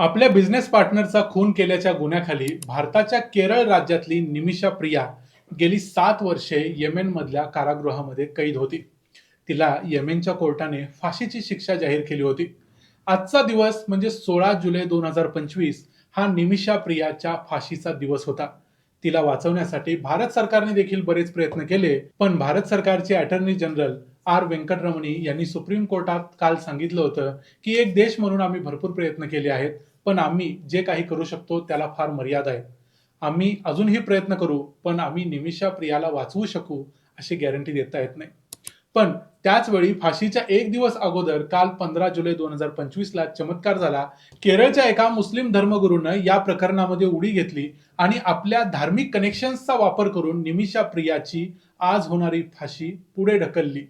आपल्या बिझनेस पार्टनरचा खून केल्याच्या गुन्ह्याखाली भारताच्या केरळ राज्यातली निमिषा प्रिया गेली सात वर्षे येमेनमधल्या कारागृहामध्ये कैद होती. तिला येमेनच्या कोर्टाने फाशीची शिक्षा जाहीर केली होती. आजचा दिवस म्हणजे सोळा जुलै दोन हजार पंचवीस हा निमिषा प्रियाच्या फाशीचा दिवस होता. तिला वाचवण्यासाठी भारत सरकारने देखील बरेच प्रयत्न केले पण भारत सरकारचे अटर्नी जनरल आर व्यंकटरमणी यांनी सुप्रीम कोर्टात काल सांगितलं होतं की एक देश म्हणून आम्ही भरपूर प्रयत्न केले आहेत. पण आम्ही जे काही करू शकतो त्याला फार मर्यादा आहेत आम्ही अजूनही प्रयत्न करू पण आम्ही निमिषा प्रियाला वाचवू शकू अशी गॅरंटी देता येत नाही. पण त्याच वेळी फाशीच्या एक दिवस अगोदर काल पंधरा जुलै दोन हजार पंचवीस ला चमत्कार झाला. केरळच्या एका मुस्लिम धर्मगुरूनं या प्रकरणामध्ये उडी घेतली आणि आपल्या धार्मिक कनेक्शन्सचा वापर करून निमिषा प्रियाची आज होणारी फाशी पुढे ढकलली.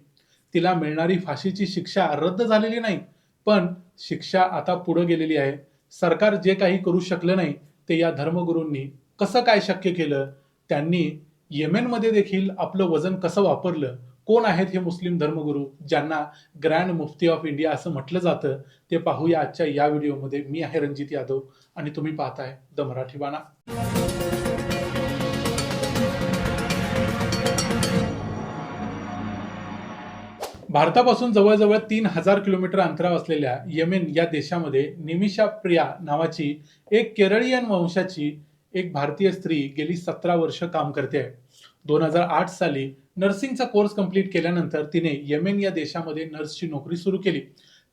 तिला मिळणारी फाशीची शिक्षा रद्द झालेली नाही पण शिक्षा आता पुढे गेलेली आहे. सरकार जे काही करू शकलं नाही ते या धर्मगुरूंनी कसं काय शक्य केलं? त्यांनी येमेनमध्ये देखील आपलं वजन कसं वापरलं? कोण आहेत हे मुस्लिम धर्मगुरू ज्यांना ग्रँड मुफ्ती ऑफ इंडिया असं म्हटलं जातं? ते पाहूया आजच्या या व्हिडिओमध्ये. मी आहे रणजित यादव आणि तुम्ही पाहताय द मराठी बाणा. भारतापासून जवळजवळ तीन हजार किलोमीटर अंतरावर असलेल्या यमेन या देशामध्ये निमिषा प्रिया नावाची एक केरळियन वंशाची एक भारतीय स्त्री गेली सतरा वर्ष काम करते. आहे दोन हजार आठ साली नर्सिंगचा कोर्स कंप्लीट केल्यानंतर तिने यमेन या देशामध्ये नर्सची नोकरी सुरू केली.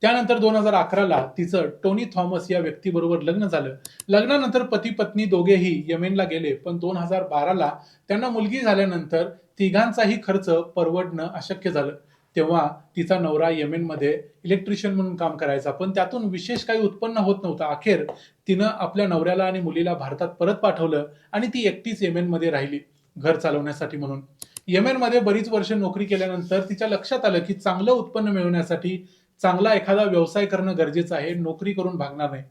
त्यानंतर दोन हजार अकराला तिचं टोनी थॉमस या व्यक्तीबरोबर लग्न झालं. लग्नानंतर पती पत्नी दोघेही यमेनला गेले पण दोन हजार बाराला त्यांना मुलगी झाल्यानंतर तिघांचाही खर्च परवडणं अशक्य झालं. तेव्हा तिचा नवरा येमेनमध्ये इलेक्ट्रिशियन म्हणून काम करायचा. पण त्यातून विशेष काही उत्पन्न होत नव्हतं. अखेर तिनं आपल्या नवऱ्याला आणि मुलीला भारतात परत पाठवलं आणि ती एकटीच येमेनमध्ये राहिली घर चालवण्यासाठी म्हणून. येमेनमध्ये बरीच वर्ष नोकरी केल्यानंतर तिच्या लक्षात आलं की चांगलं उत्पन्न मिळवण्यासाठी चांगला एखादा व्यवसाय करणं गरजेचं आहे नोकरी करून भागणार नाही.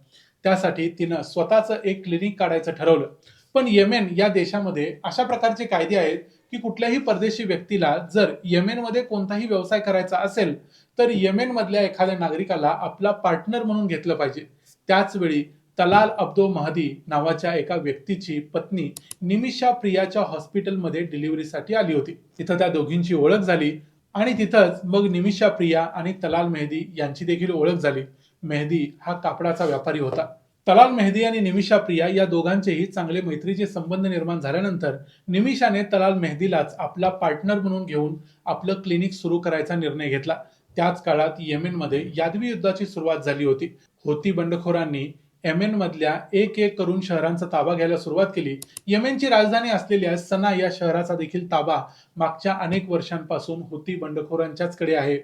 त्यासाठी तिनं स्वतःचं एक क्लिनिक काढायचं ठरवलं. पण येमेन या देशामध्ये अशा प्रकारचे कायदे आहेत की कुठल्याही परदेशी व्यक्तीला जर येमेनमध्ये कोणताही व्यवसाय करायचा असेल तर येमेनमधल्या एखाद्या नागरिकाला आपला पार्टनर म्हणून घेतलं पाहिजे. त्याच वेळी तलाल अब्दो महदी नावाच्या एका व्यक्तीची पत्नी निमिषा प्रियाच्या हॉस्पिटलमध्ये डिलिव्हरीसाठी आली होती. तिथं त्या दोघींची ओळख झाली आणि तिथंच मग निमिषा प्रिया आणि तलाल मेहदी यांची देखील ओळख झाली. मेहदी हा कापडाचा व्यापारी होता. तलाल मेहदी आणि निमिषा प्रिया या दोघांचेही चांगले मैत्रीचे संबंध निर्माण झाल्यानंतर निमिषाने तलाल मेहदीलाच आपला पार्टनर म्हणून घेऊन आपलं क्लिनिक सुरू करायचा निर्णय घेतला. त्याच काळात येमेनमध्ये यादवी युद्धाची सुरुवात झाली होती. होती बंडखोरांनी येमेन मधल्या एक एक करून शहरांचा ताबा घ्यायला सुरुवात केली. येमेनची राजधानी असलेल्या सना या शहराचा देखील ताबा मागच्या अनेक वर्षांपासून होती बंडखोरांच्याच कडे आहे.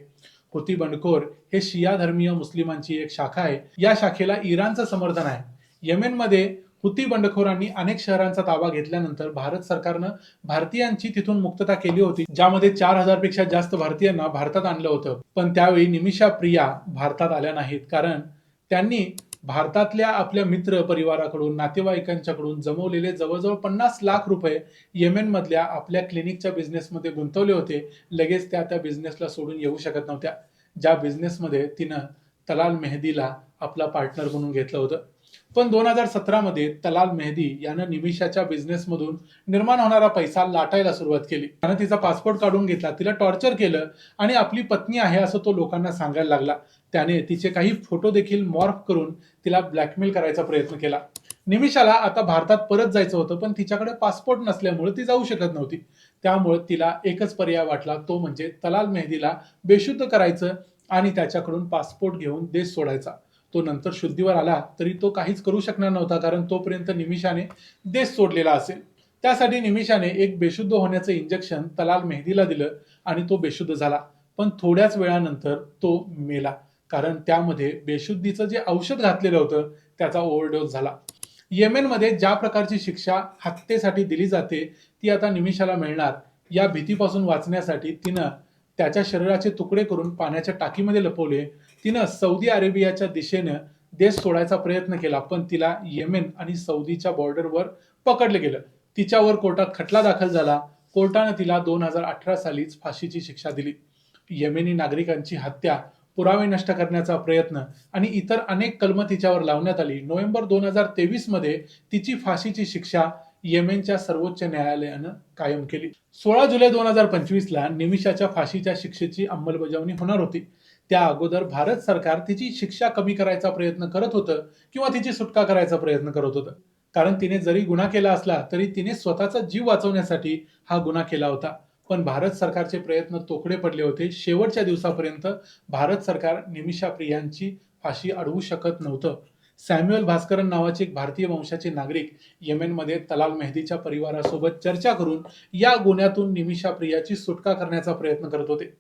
हुती बंडखोर हे शिया धर्मीय मुस्लिमांची एक शाखा आहे. या शाखेला इराणचं समर्थन आहे. येमेनमध्ये हुती बंडखोरांनी अनेक शहरांचा ताबा घेतल्यानंतर भारत सरकारनं भारतीयांची तिथून मुक्तता केली होती ज्यामध्ये चार हजारपेक्षा जास्त भारतीयांना भारतात आणलं होतं. पण त्यावेळी निमिषा प्रिया भारतात आल्या नाहीत कारण त्यांनी भारतातल्या आपल्या मित्र परिवाराकडून नातेवाईकांच्याकडून जमवलेले जवळजवळ पन्नास लाख रुपये येमेनमधल्या आपल्या क्लिनिकच्या बिझनेसमध्ये गुंतवले होते. लगेच त्या त्या बिझनेसला सोडून येऊ शकत नव्हत्या. ज्या बिझनेसमध्ये तिनं तलाल मेहदीला आपला पार्टनर म्हणून घेतलं होतं. पण दोन हजार सतरामध्ये तलाल मेहदी यानं निमिषाच्या बिझनेसमधून निर्माण होणारा पैसा लाटायला सुरुवात केली. त्यानं तिचा पासपोर्ट काढून घेतला तिला टॉर्चर केलं आणि आपली पत्नी आहे असं तो लोकांना सांगायला लागला. त्याने तिचे काही फोटो देखील मॉर्फ करून तिला ब्लॅकमेल करायचा प्रयत्न केला. निमिषाला आता भारतात परत जायचं होतं पण तिच्याकडे पासपोर्ट नसल्यामुळे ती जाऊ शकत नव्हती. त्यामुळे तिला एकच पर्याय वाटला तो म्हणजे तलाल मेहदीला बेशुद्ध करायचं आणि त्याच्याकडून पासपोर्ट घेऊन देश सोडायचा. तो नंतर शुद्धीवर आला तरी तो काहीच करू शकणार नव्हता कारण तोपर्यंत निमिषाने देश सोडलेला असेल. त्यासाठी निमिषाने एक बेशुद्ध होण्याचं इंजेक्शन तलाल मेहदीला दिलं आणि तो बेशुद्ध झाला. पण थोड्याच वेळानंतर तो मेला. कारण त्यामध्ये बेशुद्धीचं जे औषध घातलेलं होतं त्याचा ओव्हरडोस झाला. येमेनमध्ये ज्या प्रकारची शिक्षा हत्येसाठी दिली जाते ती आता निमिषाला मिळणार. या भीतीपासून वाचण्यासाठी तिनं त्याच्या शरीराचे तुकडे करून पाण्याच्या टाकीमध्ये लपवले. तिनं सौदी अरेबियाच्या दिशेनं देश सोडायचा प्रयत्न केला पण तिला येमेन आणि सौदीच्या बॉर्डरवर पकडलं गेलं. तिच्यावर कोर्टात खटला दाखल झाला. कोर्टानं तिला दोन हजार अठरा सालीच फाशीची शिक्षा दिली. येमेनी नागरिकांची हत्या पुरावे नष्ट करण्याचा प्रयत्न आणि इतर अनेक कलम तिच्यावर लावण्यात आली. नोव्हेंबर दोन हजार तेवीसमध्ये तिची फाशीची शिक्षा येमेनच्या सर्वोच्च न्यायालयानं कायम केली. सोळा जुलै दोन हजार पंचवीस ला निमिषाच्या फाशीच्या शिक्षेची अंमलबजावणी होणार होती. त्या अगोदर भारत सरकार तिची शिक्षा कमी करायचा प्रयत्न करत होतं किंवा तिची सुटका करायचा प्रयत्न करत होतं. कारण तिने जरी गुन्हा केला असला तरी तिने स्वतःचा जीव वाचवण्यासाठी हा गुन्हा केला होता. पण भारत सरकारचे प्रयत्न तोकडे पडले होते. शेवटच्या दिवसापर्यंत भारत सरकार निमिषा प्रियांची फाशी अडवू शकत नव्हतं. सॅम्युअल भास्करन नावाचे एक भारतीय वंशाचे नागरिक येमेनमध्ये तलाल मेहदीच्या परिवारासोबत चर्चा करून या गुन्ह्यातून निमिषा प्रियाची सुटका करण्याचा प्रयत्न करत होते.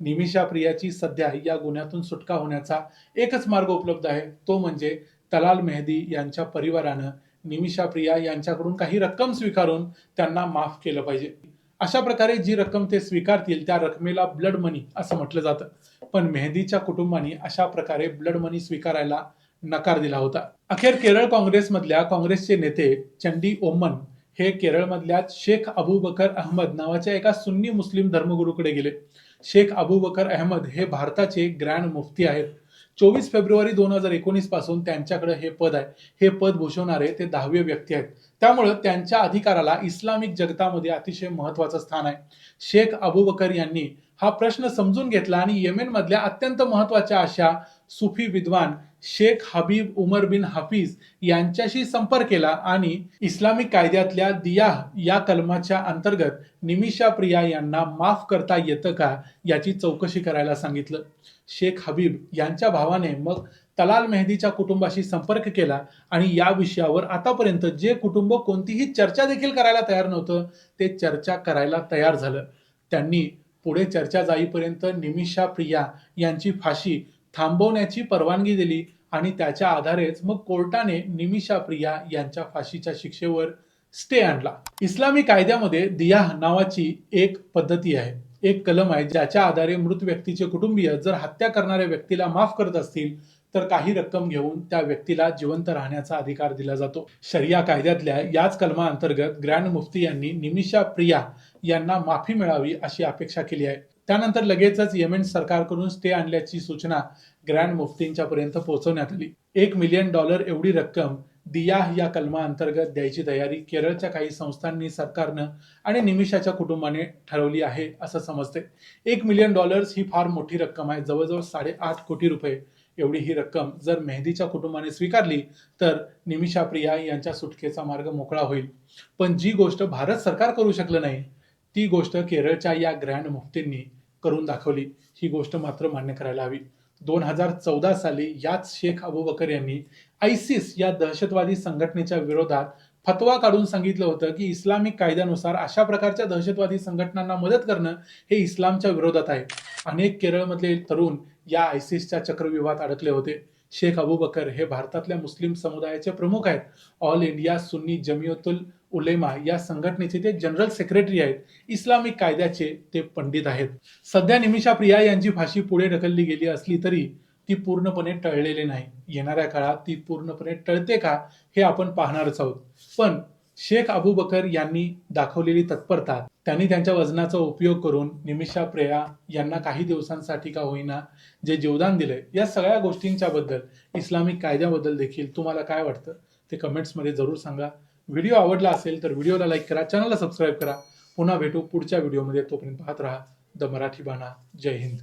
निमिषा प्रियाची सध्या या गुन्ह्यातून सुटका होण्याचा एकच मार्ग उपलब्ध आहे. तो म्हणजे तलाल मेहदी यांच्या परिवारानं निमिषा प्रिया यांच्याकडून काही रक्कम स्वीकारून त्यांना माफ केलं पाहिजे. अशा प्रकारे जी रक्कम ते स्वीकारतील त्या रकमेला ब्लड मनी असं म्हटलं जातं. पण मेहदीच्या कुटुंबांनी अशा प्रकारे ब्लड मनी स्वीकारायला नकार दिला होता. अखेर केरळ काँग्रेसमधल्या काँग्रेसचे नेते चंडी ओमन हे केरळमधल्या शेख अबूबकर अहमद नावाच्या एका सुन्नी मुस्लिम धर्मगुरूकडे गेले. शेख अबूबकर अहमद हे भारताचे ग्रँड मुफ्ती आहेत. चोवीस फेब्रुवारी दोन हजार एकोणीसपासून त्यांच्याकडे हे पद आहे. हे पद भूषवणारे ते दहावे व्यक्ती आहेत. त्यामुळं त्यांच्या अधिकाराला इस्लामिक जगतामध्ये अतिशय महत्वाचं स्थान आहे. शेख अबूबकर यांनी हा प्रश्न समजून घेतला आणि येमेनमधल्या अत्यंत महत्त्वाच्या अशा सुफी विद्वान शेख हबीब उमर बिन हाफिज यांच्याशी संपर्क केला आणि इस्लामिक कायद्यातल्या दियाह या कलमाच्या अंतर्गत निमिषा प्रिया यांना माफ करता येतं का याची चौकशी करायला सांगितलं. शेख हबीब यांच्या भावाने मग तलाल मेहदीच्या कुटुंबाशी संपर्क केला आणि या विषयावर आतापर्यंत जे कुटुंब कोणतीही चर्चा देखील करायला तयार नव्हतं ते चर्चा करायला तयार झालं. त्यांनी पुढे चर्चा जाईपर्यंत निमिषा प्रिया यांची फाशी थांबवण्याची परवानगी दिली आणि त्याच्या आधारेच मग कोर्टाने निमिषा प्रिया यांच्या फाशीच्या शिक्षेवर स्टे आणला. इस्लामी कायद्यामध्ये दियाह नावाची एक पद्धती आहे. एक कलम आहे ज्याच्या आधारे मृत व्यक्तीचे कुटुंबीय जर हत्या करणाऱ्या व्यक्तीला माफ करत असतील तर काही रक्कम घेऊन त्या व्यक्तीला जिवंत राहण्याचा अधिकार दिला जातो. शरिया कायद्यातल्या याच कलमा अंतर्गत ग्रँड मुफ्ती यांनी निमिषा प्रिया यांना माफी मिळावी अशी अपेक्षा केली आहे. त्यानंतर लगेचच येमेन सरकारकडून स्टे आणल्याची सूचना ग्रँड मुफ्तींच्या पर्यंत पोहोचवण्यात आली. एक मिलियन डॉलर एवढी रक्कम दिया या कलमा अंतर्गत द्यायची तयारी केरळच्या काही संस्थांनी सरकारनं आणि निमिषाच्या कुटुंबाने ठरवली आहे असं समजते. एक मिलियन डॉलर्स ही फार मोठी रक्कम आहे. जवळजवळ साडेआठ कोटी रुपये एवढी ही रक्कम जर मेहदीच्या कुटुंबाने स्वीकारली तर निमिषा प्रिया यांच्या सुटकेचा मार्ग मोकळा होईल. पण जी गोष्ट भारत सरकार करू शकलं नाही ती गोष्ट केरळच्या या ग्रँड मुफ्तींनी करून दाखवली. ही गोष्ट मात्र मान्य करायला हवी. दोन हजार चौदा साली याच शेख अबूबकर यांनी आयसिस या दहशतवादी संघटनेच्या विरोधात फतवा काढून सांगितलं होतं की इस्लामिक कायद्यानुसार अशा प्रकारच्या दहशतवादी संघटनांना मदत करणं हे इस्लामच्या विरोधात आहे. अनेक केरळमधले तरुण या आयसिसच्या चक्रव्यूहात अडकले होते. शेख अबूबकर हे भारतातल्या मुस्लिम समुदायाचे प्रमुख आहेत. ऑल इंडिया सुन्नी जमियतुल उलेमा या संघटनेचे ते जनरल सेक्रेटरी आहेत इस्लामिक कायद्याचे ते पंडित आहेत. सध्या निमिषा प्रिया यांची फाशी पुढे ढकलली गेली असली तरी ती पूर्णपणे टळलेली नाही. येणाऱ्या काळात ती पूर्णपणे टळते का हे आपण पाहणारच आहोत. पण शेख अबूबकर यांनी दाखवलेली तत्परता त्यांनी त्यांच्या वजनाचा उपयोग करून निमिषा प्रिया यांना काही दिवसांसाठी का होईना जे जीवदान दिलंय या सगळ्या गोष्टींच्या बद्दल इस्लामिक कायद्याबद्दल देखील तुम्हाला काय वाटतं ते कमेंट्समध्ये जरूर सांगा. व्हिडिओ आवडला असेल तर व्हिडिओला लाईक करा चॅनलला सबस्क्राईब करा. पुन्हा भेटू पुढच्या व्हिडिओमध्ये तोपर्यंत पाहत राहा. द मराठी बाणा. जय हिंद.